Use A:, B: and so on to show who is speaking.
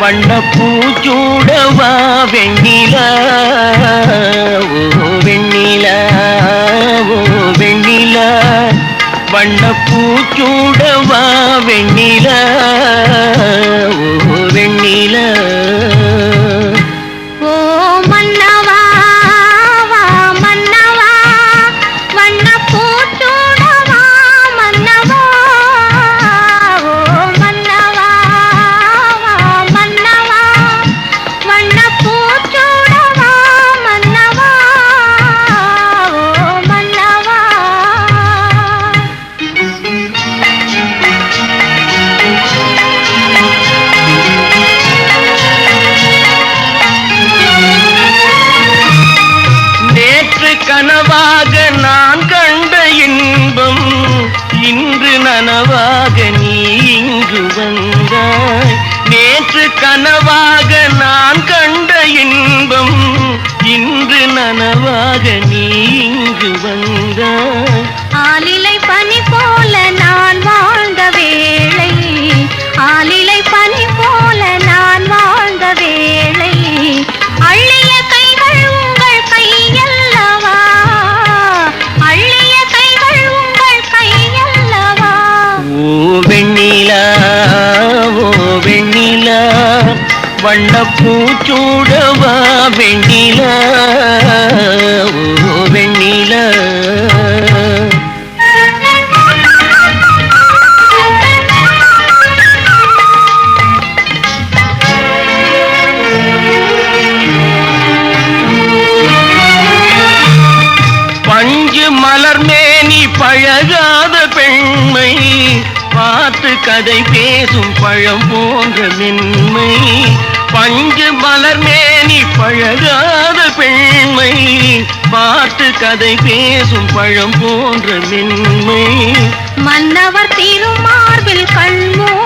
A: வண்ண பூச்சூடவா வெண்ணிலா ஓ வெண்ணிலா ஓ வெண்ணிலா. வண்ண பூச்சூடவா வெண்ணிலா கனவாக நான் கண்ட இன்பம் இன்று நனவாக நீ இங்கு வந்தாய். நேற்று கனவாக நான் கண்ட இன்பம் இன்று நனவாக நீ இங்கு வந்தாய். வண்ண பூச்சூடவா வெண்ணிலா? ஓ வெண்ணில. பஞ்சு மலர் மேனி பழகாத பெண்மை பார்த்து கதை பேசும் பழம் போன்ற மென்மை. பஞ்சு மலர் மேனி பழகாத பெண்மை. பாட்டு கதை பேசும் பழம் போன்ற மென்மை.
B: மன்னவர் திருமார்பில்
A: கண்மோ